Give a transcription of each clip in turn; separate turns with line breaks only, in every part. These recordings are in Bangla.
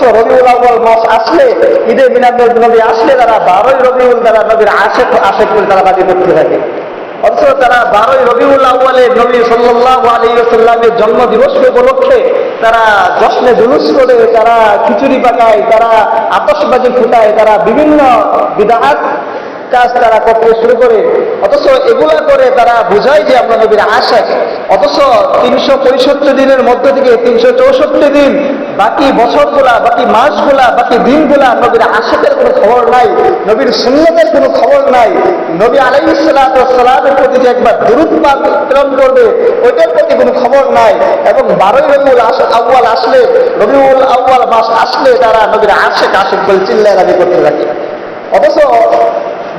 অথচ রবিউল আউ্বাল মাস আসলে, ঈদে মিনাদ নবী আসলে তারা বারোই রবিউল, তারা নবীর আশেক আশেক করে তারা দাবি করতে থাকে অথচ তারা বারোই রবিউল আউ্বালে নবী সাল্লাহ আলী সাল্লামের জন্মদিবসকে উপলক্ষে তারা জশ্নে জুলুস করে তারা খিচুড়ি পাকায়, তারা আতসবাজি ফুটায়, তারা বিভিন্ন বিধাত কাজ তারা করতে শুরু করে। অথচ এগুলা করে তারা বোঝায় যে আমরা নবীর আশাক অথচ তিনশো পঁয়ষট্টি দিনের মধ্য থেকে তিনশো চৌষট্টি দিন, বাকি বছরগুলা, বাকি মাসগুলা, বাকি দিনগুলা নবীর আশাকের কোনো খবর নাই, নবীর সুন্নতের কোনো খবর নাই। নবী আলাইসালামের প্রতি যে একবার দূরত প্রেরণ করবে, ওইটার প্রতি কোনো খবর নাই। এবং বারোই রবিউল আউ্বাল আসলে, রবিউল আউ্বাল মাস আসলে তারা নবীর আশেক আশেক বলে চিল্লায় করতে থাকে। অথচ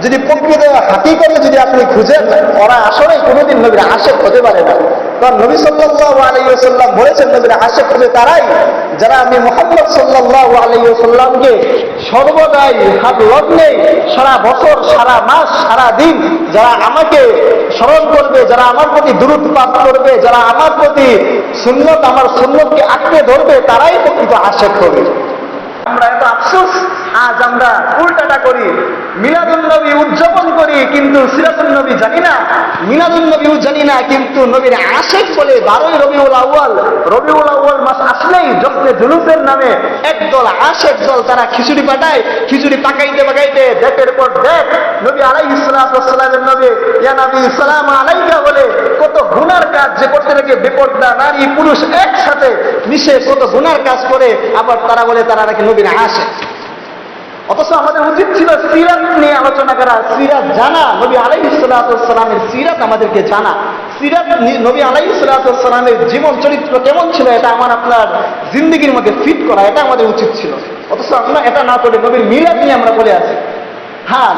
যদি প্রকৃত হাতি করে যদি আপনি খুঁজেন ওরা আসলে কোনোদিন নবীর আশেক হতে পারে না। কারণ নবী সাল্লাহ আলাইসাল্লাম বলেছেন, নবীর আশেক হবে তারাই। যারা আমি মোহাম্মদ সাল্লাহ আলাইসাল্লামকে সর্বদাই হাত লগ্নে সারা বছর, সারা মাস, সারা দিন যারা আমাকে স্মরণ করবে, যারা আমার প্রতি দূরত পাপ করবে, যারা আমার প্রতি সুন্নত, আমার সুন্নতকে আঁকড়ে ধরবে, তারাই প্রকৃত আশেক হবে। আমরা এত আফসোস, আজ আমরা উল্টাটা করি। মিলাদুল নবী উদযাপন করি, কিন্তু সিরাতুল নবী জানি না। মিলাদুল নবীও জানি না, কিন্তু নবীর আশেক বলে বারোই রবিউল আউ্য়াল। রবিউল আউ্য়াল মাস আসলেই যত্নে জুলুসের নামে একদল আশেক দল তারা খিচুড়ি পাঠায়, খিচুড়ি পাকাইতে পাকাইতে ডেকের পর ডেক নবী আলাই ইসলামের নবী, ইয়া নবী, সালাম আলাইকা বলে কত গুনার কাজ যে করতে থাকে বেপর্দা নারী, পুরুষ একসাথে মিশে কত গুনার কাজ করে, আবার তারা বলে তারা নাকি নবীর আসে অথচ আমাদের উচিত ছিল সিরাত নিয়ে আলোচনা করা। সিরাত জানা, নবী আলাই সালামের সিরাত আমাদেরকে জানা। সিরাত নবী আলাই সালামের জীবন চরিত্র কেমন ছিল, এটা আমার আপনার জিন্দগির মধ্যে ফিট করা, এটা আমাদের উচিত ছিল। অথচ আমরা এটা না করে নবীর মিরাত নিয়ে আমরা বলে আছি হ্যাঁ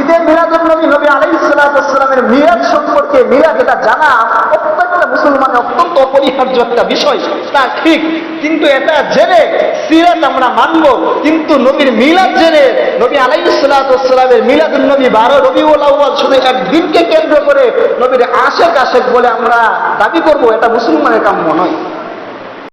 ঈদের মিলাদুল নবী নবী আলাই সালামের মিরাজ সম্পর্কে মিরাজ এটা জানা প্রত্যেকটা মুসলমানের অত্যন্ত অপরিহার্য একটা বিষয়। তা ঠিক, কিন্তু এটা জেনে আমরা মানব, কিন্তু নবীর মিলাদ জেনে নবী আলাইসালামের মিলাদ নবী বারো রবি ওলাউল শুধু একদিনকে কেন্দ্র করে নবীর আশেক আশেক বলে আমরা দাবি করব, এটা মুসলমানের কাম্য নয়।